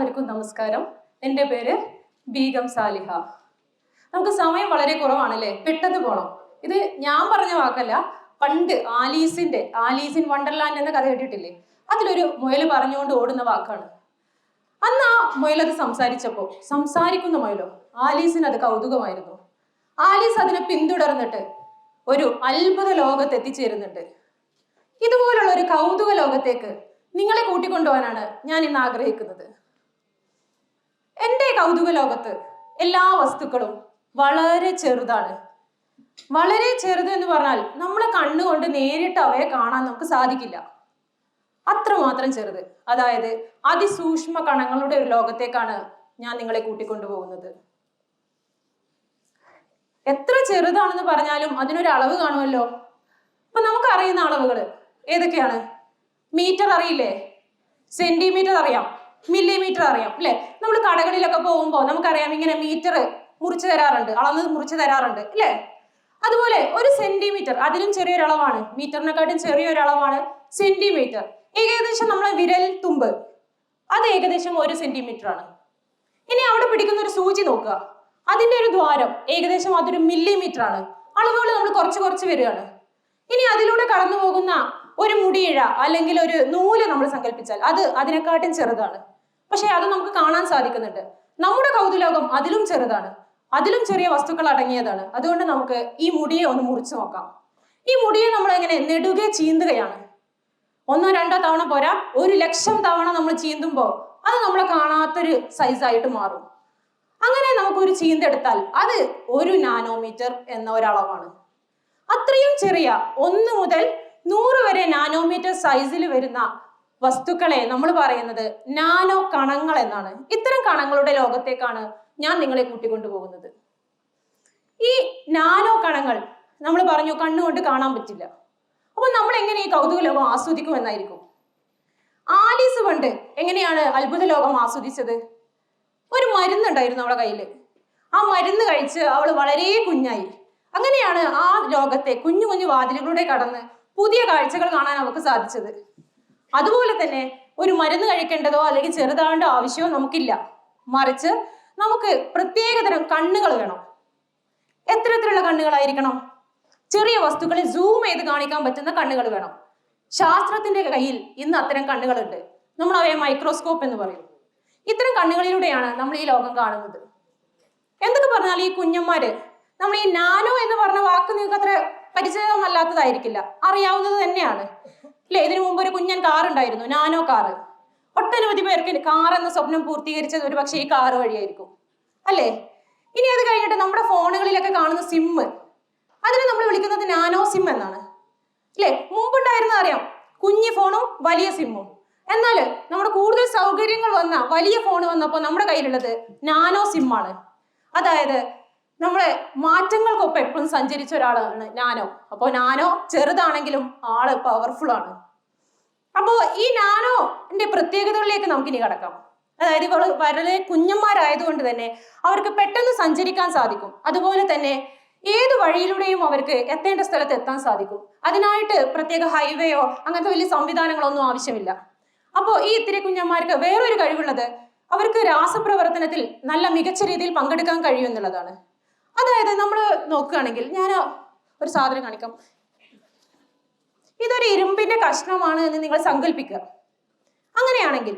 എല്ലാവർക്കും നമസ്കാരം. എന്റെ പേര് ബീഗം സാലിഹ. നമുക്ക് സമയം വളരെ കുറവാണല്ലേ? പെട്ടെന്ന് പോണം. ഇത് ഞാൻ പറഞ്ഞ വാക്കല്ല പണ്ട് ആലീസിന്റെ ആലീസിൻ വണ്ടർലാൻഡ് എന്ന കഥ കേട്ടിട്ടില്ലേ? അതിലൊരു മുയൽ പറഞ്ഞുകൊണ്ട് ഓടുന്ന വാക്കാണ്. അന്ന് ആ മുയലത് സംസാരിച്ചപ്പോൾ സംസാരിക്കുന്ന മുയലോ? ആലീസിന് അത് കൗതുകമായിരുന്നു. ആലീസ് അതിനെ പിന്തുടർന്നിട്ട് ഒരു അത്ഭുത ലോകത്ത് എത്തിച്ചേരുന്നുണ്ട്. ഇതുപോലുള്ള ഒരു കൗതുക ലോകത്തേക്ക് നിങ്ങളെ കൂട്ടിക്കൊണ്ടുപോകാനാണ് ഞാൻ ഇന്ന് ആഗ്രഹിക്കുന്നത്. എന്റെ കൗതുക ലോകത്ത് എല്ലാ വസ്തുക്കളും വളരെ ചെറുതാണ്. വളരെ ചെറുത് എന്ന് പറഞ്ഞാൽ നമ്മളെ കണ്ണുകൊണ്ട് നേരിട്ട് അവയെ കാണാൻ നമുക്ക് സാധിക്കില്ല. അത്രമാത്രം ചെറുത്. അതായത് അതിസൂക്ഷ്മ കണങ്ങളുടെ ഒരു ലോകത്തേക്കാണ് ഞാൻ നിങ്ങളെ കൂട്ടിക്കൊണ്ടുപോകുന്നത് എത്ര ചെറുതാണെന്ന് പറഞ്ഞാലും അതിനൊരു അളവ് കാണുമല്ലോ. അപ്പൊ നമുക്കറിയുന്ന അളവുകൾ ഏതൊക്കെയാണ്? മീറ്റർ അറിയില്ലേ? സെന്റിമീറ്റർ അറിയാം. മില്ലിമീറ്റർ അറിയാം അല്ലെ? നമ്മൾ കടകളിലൊക്കെ പോകുമ്പോൾ നമുക്കറിയാം ഇങ്ങനെ മീറ്റർ മുറിച്ചു തരാറുണ്ട് അളന്ന് മുറിച്ചു തരാറുണ്ട് അല്ലേ? അതുപോലെ ഒരു സെന്റിമീറ്റർ അതിലും ചെറിയൊരു അളവാണ് മീറ്ററിനെക്കാട്ടും ചെറിയൊരു അളവാണ് സെന്റിമീറ്റർ ഏകദേശം നമ്മളെ വിരൽ തുമ്പ്. അത് ഏകദേശം ഒരു സെന്റിമീറ്റർ ആണ്. ഇനി അവിടെ പിടിക്കുന്ന ഒരു സൂചി നോക്കുക. അതിന്റെ ഒരു ദ്വാരം ഏകദേശം അതൊരു മില്ലിമീറ്റർ ആണ്. അളവുകൾ നമ്മൾ കുറച്ച് കുറച്ച് വരികയാണ്. ഇനി അതിലൂടെ കടന്നു പോകുന്ന ഒരു മുടിയിഴ അല്ലെങ്കിൽ ഒരു നൂൽ നമ്മൾ സങ്കല്പിച്ചാൽ അത് അതിനെക്കാട്ടും ചെറുതാണ്. പക്ഷെ അത് നമുക്ക് കാണാൻ സാധിക്കുന്നുണ്ട്. നമ്മുടെ കൗതുലോകം അതിലും ചെറുതാണ്. അതിലും ചെറിയ വസ്തുക്കൾ അടങ്ങിയതാണ്. അതുകൊണ്ട് നമുക്ക് ഈ മുടിയെ ഒന്ന് മുറിച്ചു നോക്കാം. ഈ മുടിയെ നമ്മൾ എങ്ങനെ നെടുകെ ചീന്തുകയാണ്. ഒന്നോ രണ്ടോ തവണ പോരാ ഒരു ലക്ഷം തവണ നമ്മൾ ചീന്തുമ്പോൾ അത് നമ്മളെ കാണാത്തൊരു സൈസായിട്ട് മാറും. അങ്ങനെ നമുക്കൊരു ചീന്തെടുത്താൽ അത് ഒരു നാനോമീറ്റർ എന്ന ഒരളവാണ്. അത്രയും ചെറിയ ഒന്ന് മുതൽ നൂറ് വരെ നാനോമീറ്റർ സൈസിൽ വരുന്ന വസ്തുക്കളെ നമ്മൾ പറയുന്നത് നാനോ കണങ്ങൾ എന്നാണ്. ഇത്തരം കണങ്ങളുടെ ലോകത്തേക്കാണ് ഞാൻ നിങ്ങളെ കൂട്ടിക്കൊണ്ടുപോകുന്നത് ഈ നാനോ കണങ്ങൾ നമ്മൾ പറഞ്ഞു കണ്ണുകൊണ്ട് കാണാൻ പറ്റില്ല. അപ്പൊ നമ്മൾ എങ്ങനെ ഈ കൗതുക ലോകം ആസ്വദിക്കും എന്നായിരിക്കും? ആലീസ് പണ്ട് എങ്ങനെയാണ് അത്ഭുത ലോകം ആസ്വദിച്ചത്? ഒരു മരുന്നുണ്ടായിരുന്നു അവളെ കയ്യിൽ ആ മരുന്ന് കഴിച്ച് അവൾ വളരെ കുഞ്ഞായി. അങ്ങനെയാണ് ആ ലോകത്തെ കുഞ്ഞു കുഞ്ഞു വാതിലുകളുടെ കടന്ന് പുതിയ കാഴ്ചകൾ കാണാൻ അവൾക്ക് സാധിച്ചത്. അതുപോലെ തന്നെ ഒരു മരുന്ന് കഴിക്കേണ്ടതോ അല്ലെങ്കിൽ ചെറുതാവേണ്ട ആവശ്യമോ നമുക്കില്ല. മറിച്ച് നമുക്ക് പ്രത്യേകതരം കണ്ണുകൾ വേണം. എത്തരത്തിലുള്ള കണ്ണുകളായിരിക്കണം? ചെറിയ വസ്തുക്കളെ സൂം ചെയ്ത് കാണിക്കാൻ പറ്റുന്ന കണ്ണുകൾ വേണം. ശാസ്ത്രത്തിന്റെ കയ്യിൽ ഇന്ന് അത്തരം കണ്ണുകളുണ്ട്. നമ്മൾ അവയെ മൈക്രോസ്കോപ്പ് എന്ന് പറയും. ഇത്തരം കണ്ണുകളിലൂടെയാണ് നമ്മൾ ഈ ലോകം കാണുന്നത്. എന്തൊക്കെ പറഞ്ഞാൽ ഈ കുഞ്ഞന്മാര് നമ്മൾ ഈ നാനോ എന്ന് പറഞ്ഞ വാക്ക് നിങ്ങൾക്ക് അത്ര പരിചിതമല്ലാത്തതായിരിക്കില്ല അറിയാവുന്നത് തന്നെയാണ്. അല്ലെ ഇതിനു മുമ്പ് ഒരു കുഞ്ഞൻ കാർ ഉണ്ടായിരുന്നു നാനോ കാറ് ഒട്ടനവധി പേർക്ക് കാർ എന്ന സ്വപ്നം പൂർത്തീകരിച്ചത് ഒരു പക്ഷേ ഈ കാർ വഴിയായിരിക്കും. അല്ലേ? ഇനി അത് കഴിഞ്ഞിട്ട് നമ്മുടെ ഫോണുകളിലൊക്കെ കാണുന്ന സിമ്മ് അതിനെ നമ്മൾ വിളിക്കുന്നത് നാനോ സിം എന്നാണ്. അല്ലേ മുമ്പുണ്ടായിരുന്ന അറിയാം കുഞ്ഞ് ഫോണും വലിയ സിമ്മും എന്നാൽ നമ്മുടെ കൂടുതൽ സൗകര്യങ്ങൾ വന്ന വലിയ ഫോൺ വന്നപ്പോൾ നമ്മുടെ കയ്യിലുള്ളത് നാനോ സിമ്മാണ് അതായത് നമ്മളെ മാറ്റങ്ങൾക്കൊപ്പം എപ്പോഴും സഞ്ചരിച്ച ഒരാളാണ് നാനോ. അപ്പോൾ നാനോ ചെറുതാണെങ്കിലും ആൾ പവർഫുൾ ആണ്. അപ്പോൾ ഈ നാനോന്റെ പ്രത്യേകതകളിലേക്ക് നമുക്കിനി കടക്കാം. അതായത് ഇവൾ വളരെ കുഞ്ഞന്മാരായതുകൊണ്ട് തന്നെ അവർക്ക് പെട്ടെന്ന് സഞ്ചരിക്കാൻ സാധിക്കും. അതുപോലെ തന്നെ ഏത് വഴിയിലൂടെയും അവർക്ക് എത്തേണ്ട സ്ഥലത്ത് എത്താൻ സാധിക്കും. അതിനായിട്ട് പ്രത്യേക ഹൈവേയോ അങ്ങനത്തെ വലിയ സംവിധാനങ്ങളൊന്നും ആവശ്യമില്ല. അപ്പോൾ ഈ ഇത്തിരി കുഞ്ഞന്മാർക്ക് വേറൊരു കഴിവുള്ളത് അവർക്ക് രാസപ്രവർത്തനത്തിൽ നല്ല മികച്ച രീതിയിൽ പങ്കെടുക്കാൻ കഴിയും എന്നുള്ളതാണ്. അതായത് നമ്മൾ നോക്കുകയാണെങ്കിൽ ഞാൻ ഒരു സാധനം കാണിക്കാം. ഇതൊരു ഇരുമ്പിന്റെ കഷ്ണമാണ് എന്ന് നിങ്ങൾ സങ്കല്പിക്കുക അങ്ങനെയാണെങ്കിൽ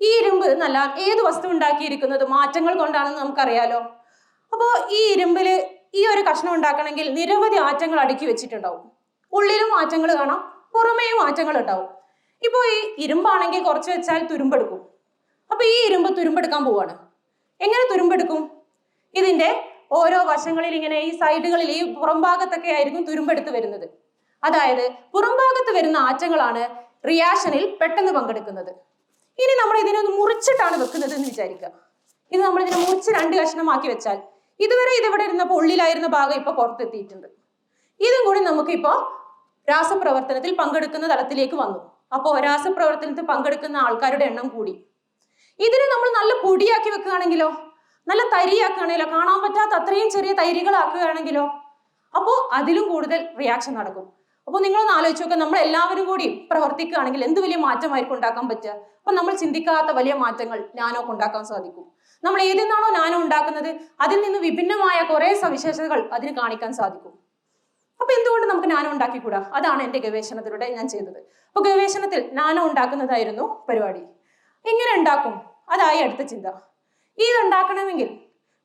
ഈ ഇരുമ്പ് നല്ല ഏത് വസ്തു ഉണ്ടാക്കിയിരിക്കുന്നത് മാറ്റങ്ങൾ കൊണ്ടാണെന്ന് നമുക്കറിയാലോ. അപ്പോൾ ഈ ഇരുമ്പിൽ ഈ ഒരു കഷ്ണം ഉണ്ടാക്കണമെങ്കിൽ നിരവധി ആറ്റങ്ങൾ അടുക്കി വെച്ചിട്ടുണ്ടാവും. ഉള്ളിലും മാറ്റങ്ങൾ കാണാം പുറമേയും മാറ്റങ്ങൾ ഉണ്ടാവും. ഇപ്പോൾ ഈ ഇരുമ്പാണെങ്കിൽ കുറച്ച് വെച്ചാൽ തുരുമ്പെടുക്കും. അപ്പൊ ഈ ഇരുമ്പ് തുരുമ്പെടുക്കാൻ പോവാണ്. എങ്ങനെ തുരുമ്പെടുക്കും? ഇതിന്റെ ഓരോ വശങ്ങളിൽ ഇങ്ങനെ ഈ സൈഡുകളിൽ ഈ പുറംഭാഗത്തൊക്കെ ആയിരിക്കും തുരുമ്പെടുത്ത് വരുന്നത്. അതായത് പുറംഭാഗത്ത് വരുന്ന ആറ്റങ്ങളാണ് റിയാക്ഷനിൽ പെട്ടെന്ന് പങ്കെടുക്കുന്നത്. ഇനി നമ്മൾ ഇതിനെ ഒന്ന് മുറിച്ചിട്ടാണ് വെക്കുന്നത് എന്ന് വിചാരിക്കുക. ഇത് നമ്മൾ ഇതിനെ മുറിച്ച് രണ്ട് കഷ്ണമാക്കി വെച്ചാൽ ഇതുവരെ ഇതിവിടെ ഇരുന്നപ്പോൾ ഉള്ളിലായിരുന്ന ഭാഗം ഇപ്പൊ പുറത്തെത്തിയിട്ടുണ്ട്. ഇതും കൂടി നമുക്കിപ്പോ രാസപ്രവർത്തനത്തിൽ പങ്കെടുക്കുന്ന തലത്തിലേക്ക് വന്നു. അപ്പോൾ രാസപ്രവർത്തനത്തിൽ പങ്കെടുക്കുന്ന ആൾക്കാരുടെ എണ്ണം കൂടി. ഇതിനെ നമ്മൾ നല്ല പൊടിയാക്കി വെക്കുകയാണെങ്കിലോ? നല്ല തരിയാക്കുകയാണെങ്കിലോ കാണാൻ പറ്റാത്ത അത്രയും ചെറിയ തൈരികളാക്കുകയാണെങ്കിലോ അപ്പോൾ അതിലും കൂടുതൽ റിയാക്ഷൻ നടക്കും. അപ്പോൾ നിങ്ങളൊന്ന് ആലോചിച്ച് നോക്കുക നമ്മൾ എല്ലാവരും കൂടി പ്രവർത്തിക്കുകയാണെങ്കിൽ എന്ത് വലിയ മാറ്റമായിരിക്കും ഉണ്ടാക്കാൻ പറ്റുക? അപ്പൊ നമ്മൾ ചിന്തിക്കാത്ത വലിയ മാറ്റങ്ങൾ നാനോക്ക് ഉണ്ടാക്കാൻ സാധിക്കും. നമ്മൾ ഏതിൽ നിന്നാണോ നാനോ ഉണ്ടാക്കുന്നത്? അതിൽ നിന്ന് വിഭിന്നമായ കുറെ സവിശേഷതകൾ അതിന് കാണിക്കാൻ സാധിക്കും. അപ്പൊ എന്തുകൊണ്ട് നമുക്ക് നാനോ ഉണ്ടാക്കിക്കൂടാ? അതാണ് എന്റെ ഗവേഷണത്തിലൂടെ ഞാൻ ചെയ്തത്. അപ്പൊ ഗവേഷണത്തിൽ നാനോ ഉണ്ടാക്കുന്നതായിരുന്നു പരിപാടി. എങ്ങനെ ഉണ്ടാക്കും? അതായി അടുത്ത ചിന്ത. ഇത് ഉണ്ടാക്കണമെങ്കിൽ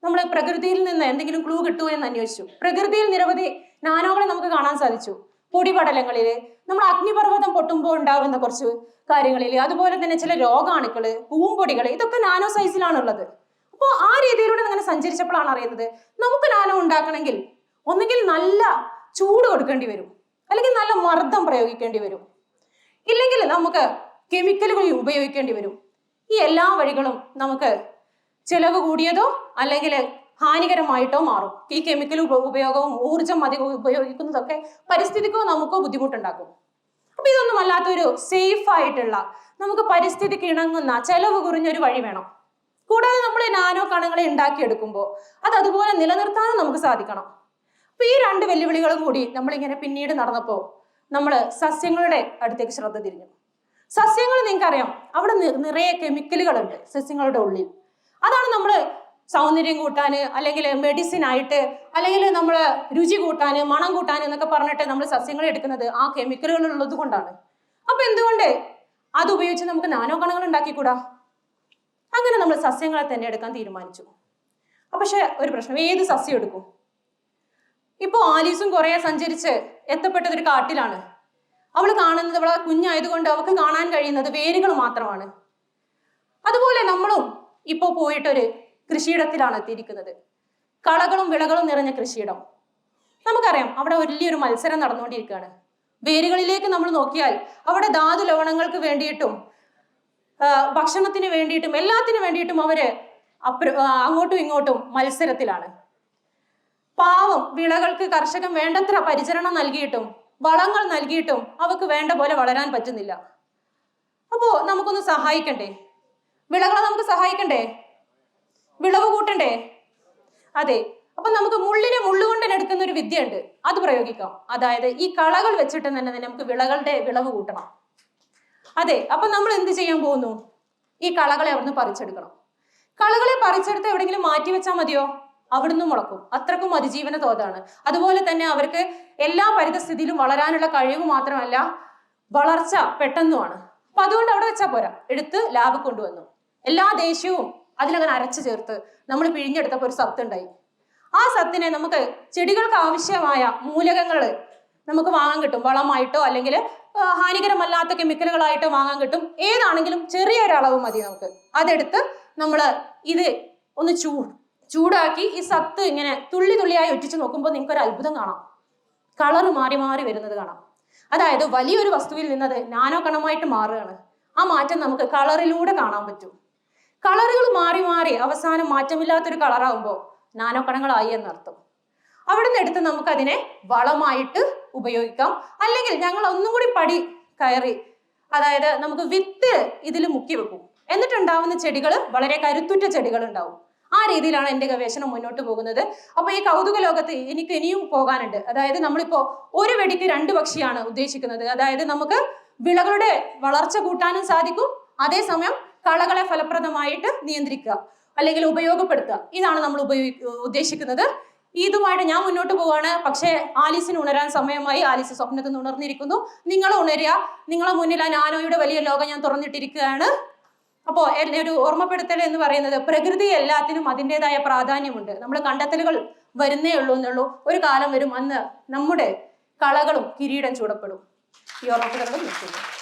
നമ്മൾ പ്രകൃതിയിൽ നിന്ന് എന്തെങ്കിലും ക്ലൂ കിട്ടുമോ എന്ന് അന്വേഷിച്ചു. പ്രകൃതിയിൽ നിരവധി നാനോകളെ നമുക്ക് കാണാൻ സാധിച്ചു. പൊടിപടലങ്ങളിൽ നമ്മൾ അഗ്നിപർവതം പൊട്ടുമ്പോൾ ഉണ്ടാകുന്ന കുറച്ച് കാര്യങ്ങളിൽ അതുപോലെ തന്നെ ചില രോഗാണുക്കൾ പൂമ്പൊടികൾ ഇതൊക്കെ നാനോ സൈസിലാണുള്ളത് അപ്പോൾ ആ രീതിയിലൂടെ അങ്ങനെ സഞ്ചരിച്ചപ്പോഴാണ് അറിയുന്നത് നമുക്ക് നാനോ ഉണ്ടാക്കണമെങ്കിൽ ഒന്നുകിൽ നല്ല ചൂട് കൊടുക്കേണ്ടി വരും അല്ലെങ്കിൽ നല്ല മർദ്ദം പ്രയോഗിക്കേണ്ടി വരും ഇല്ലെങ്കിൽ നമുക്ക് കെമിക്കലുകൾ ഉപയോഗിക്കേണ്ടി വരും. ഈ എല്ലാ വഴികളും നമുക്ക് ചിലവ് കൂടിയതോ അല്ലെങ്കിൽ ഹാനികരമായിട്ടോ മാറും. ഈ കെമിക്കൽ ഉപ- ഉപയോഗവും ഊർജം അധികം ഉപയോഗിക്കുന്നതൊക്കെ പരിസ്ഥിതിക്കോ നമുക്കോ ബുദ്ധിമുട്ടുണ്ടാക്കും. അപ്പൊ ഇതൊന്നും അല്ലാത്തൊരു സേഫ് ആയിട്ടുള്ള നമുക്ക് പരിസ്ഥിതിക്ക് ഇണങ്ങുന്ന ചെലവ് കുറഞ്ഞൊരു വഴി വേണം. കൂടാതെ നമ്മൾ നാനോ കണങ്ങളെ ഉണ്ടാക്കിയെടുക്കുമ്പോൾ അത് അതുപോലെ നിലനിർത്താനും നമുക്ക് സാധിക്കണം. അപ്പൊ ഈ രണ്ട് വെല്ലുവിളികളും കൂടി നമ്മളിങ്ങനെ പിന്നീട് നടന്നപ്പോൾ നമ്മൾ സസ്യങ്ങളുടെ അടുത്തേക്ക് ശ്രദ്ധ തിരിഞ്ഞു. സസ്യങ്ങൾ നിങ്ങൾക്കറിയാം അവിടെ നിറയെ കെമിക്കലുകളുണ്ട് സസ്യങ്ങളുടെ ഉള്ളിൽ. അതാണ് നമ്മൾ സൗന്ദര്യം കൂട്ടാന് അല്ലെങ്കിൽ മെഡിസിൻ ആയിട്ട് അല്ലെങ്കിൽ നമ്മൾ രുചി കൂട്ടാന് മണം കൂട്ടാൻ എന്നൊക്കെ പറഞ്ഞിട്ട് നമ്മൾ സസ്യങ്ങൾ എടുക്കുന്നത് ആ കെമിക്കലുകൾ ഉള്ളത് കൊണ്ടാണ്. അപ്പൊ എന്തുകൊണ്ട് അത് ഉപയോഗിച്ച് നമുക്ക് നാനോ കണങ്ങൾ ഉണ്ടാക്കിക്കൂടാ? അങ്ങനെ നമ്മൾ സസ്യങ്ങളെ തന്നെ എടുക്കാൻ തീരുമാനിച്ചു. പക്ഷെ ഒരു പ്രശ്നം. ഏത് സസ്യം എടുക്കും? ഇപ്പൊ ആലീസും കുറേ സഞ്ചരിച്ച് എത്തപ്പെട്ടത് ഒരു കാട്ടിലാണ്. അവൾ കാണുന്നത് അവളെ കുഞ്ഞായതുകൊണ്ട് അവൾക്ക് കാണാൻ കഴിയുന്നത് വേരുകൾ മാത്രമാണ്. ഇപ്പോൾ പോയിട്ടൊരു കൃഷിയിടത്തിലാണ് എത്തിയിരിക്കുന്നത്. കളകളും വിളകളും നിറഞ്ഞ കൃഷിയിടം. നമുക്കറിയാം അവിടെ വലിയൊരു മത്സരം നടന്നുകൊണ്ടിരിക്കുകയാണ്. വേരുകളിലേക്ക് നമ്മൾ നോക്കിയാൽ അവിടെ ധാതു ലവണങ്ങൾക്ക് വേണ്ടിയിട്ടും ഭക്ഷണത്തിന് വേണ്ടിയിട്ടും എല്ലാത്തിനു വേണ്ടിയിട്ടും അവർ അങ്ങോട്ടും ഇങ്ങോട്ടും മത്സരത്തിലാണ്. പാവം വിളകൾക്ക് കർഷകൻ വേണ്ടത്ര പരിചരണം നൽകിയിട്ടും വളങ്ങൾ നൽകിയിട്ടും അവക്ക് വേണ്ട പോലെ വളരാൻ പറ്റുന്നില്ല. അപ്പോ നമുക്കൊന്ന് സഹായിക്കണ്ടേ? വിളകളെ നമുക്ക് സഹായിക്കണ്ടേ? വിളവ് കൂട്ടണ്ടേ? അതെ. അപ്പൊ നമുക്ക് മുള്ളിനെ മുള്ളുകൊണ്ട് എടുക്കുന്ന ഒരു വിദ്യയുണ്ട്. അത് പ്രയോഗിക്കാം. അതായത് ഈ കളകൾ വെച്ചിട്ട് തന്നെ നമുക്ക് വിളകളുടെ വിളവ് കൂട്ടണം. അതെ. അപ്പൊ നമ്മൾ എന്ത് ചെയ്യാൻ പോകുന്നു? ഈ കളകളെ അവിടുന്ന് പറിച്ചെടുക്കണം. കളകളെ പറിച്ചെടുത്ത് എവിടെങ്കിലും മാറ്റി വെച്ചാൽ മതിയോ? അവിടുന്ന് മുളക്കും. അത്രക്കും അതിജീവന തോതാണ്. അതുപോലെ തന്നെ അവർക്ക് എല്ലാ പരിതസ്ഥിതിയിലും വളരാനുള്ള കഴിവ് മാത്രമല്ല വളർച്ച പെട്ടെന്നുമാണ്. അപ്പൊ അതുകൊണ്ട് അവിടെ വെച്ചാൽ പോരാ. എടുത്ത് ലാബ് കൊണ്ടുവന്നു. എല്ലാ ദേഷ്യവും അതിലങ്ങനെ അരച്ചു ചേർത്ത് നമ്മൾ പിഴിഞ്ഞെടുത്തപ്പോൾ ഒരു സത്ത് ഉണ്ടായി ആ സത്തിനെ നമുക്ക് ചെടികൾക്ക് ആവശ്യമായ മൂലകങ്ങൾ നമുക്ക് വാങ്ങാൻ കിട്ടും. വളമായിട്ടോ അല്ലെങ്കിൽ ഹാനികരമല്ലാത്ത കെമിക്കലുകളായിട്ടോ വാങ്ങാൻ കിട്ടും. ഏതാണെങ്കിലും ചെറിയൊരളവ് മതി നമുക്ക്. അതെടുത്ത് നമ്മൾ ഇത് ഒന്ന് ചൂ ചൂടാക്കി ഈ സത്ത് ഇങ്ങനെ തുള്ളി തുള്ളിയായി ഒറ്റിച്ച് നോക്കുമ്പോൾ നിങ്ങൾക്ക് ഒരു അത്ഭുതം കാണാം. കളർ മാറി മാറി വരുന്നത് കാണാം. അതായത് വലിയൊരു വസ്തുവിൽ നിന്നത് നാനോ കണമായിട്ട് മാറുകയാണ്. ആ മാറ്റം നമുക്ക് കളറിലൂടെ കാണാൻ പറ്റും. കളറുകൾ മാറി മാറി അവസാനം മാറ്റമില്ലാത്തൊരു കളറാകുമ്പോൾ നാനോ കണങ്ങളായി എന്നർത്ഥം അവിടുന്ന് എടുത്ത് നമുക്കതിനെ വളമായിട്ട് ഉപയോഗിക്കാം. അല്ലെങ്കിൽ ഞങ്ങൾ ഒന്നും കൂടി പടി കയറി അതായത് നമുക്ക് വിത്ത് ഇതിൽ മുക്കി വെക്കും. എന്നിട്ടുണ്ടാവുന്ന ചെടികൾ വളരെ കരുത്തുറ്റ ചെടികൾ ഉണ്ടാവും ആ രീതിയിലാണ് എന്റെ ഗവേഷണം മുന്നോട്ട് പോകുന്നത്. അപ്പോൾ ഈ കൗതുക ലോകത്ത് എനിക്ക് ഇനിയും പോകാനുണ്ട്. അതായത് നമ്മളിപ്പോ ഒരു വെടിക്ക് രണ്ട് പക്ഷിയാണ് ഉദ്ദേശിക്കുന്നത്. അതായത് നമുക്ക് വിളകളുടെ വളർച്ച കൂട്ടാനും സാധിക്കും. അതേസമയം കളകളെ ഫലപ്രദമായിട്ട് നിയന്ത്രിക്കുക അല്ലെങ്കിൽ ഉപയോഗപ്പെടുത്തുക. ഇതാണ് നമ്മൾ ഉപയോഗി ഉദ്ദേശിക്കുന്നത്. ഇതുമായിട്ട് ഞാൻ മുന്നോട്ട് പോവാണ്. പക്ഷേ ആലീസിന് ഉണരാൻ സമയമായി. ആലീസ് സ്വപ്നത്തിൽ നിന്ന് ഉണർന്നിരിക്കുന്നു. നിങ്ങൾ ഉണരുക. നിങ്ങളെ മുന്നിൽ ആ നാനോയുടെ വലിയ ലോകം ഞാൻ തുറന്നിട്ടിരിക്കുകയാണ്. അപ്പോൾ ഒരു ഓർമ്മപ്പെടുത്തൽ എന്ന് പറയുന്നത് പ്രകൃതി എല്ലാത്തിനും അതിന്റെതായ പ്രാധാന്യമുണ്ട്. നമ്മൾ കണ്ടെത്തലുകൾ വരുന്നേ ഉള്ളൂ എന്നുള്ളൂ. ഒരു കാലം വരും. അന്ന് നമ്മുടെ കളകളും കിരീടം ചൂടപ്പെടും. ഈ ഓർമ്മപ്പെടുത്തലുകൾ നിൽക്കുന്നു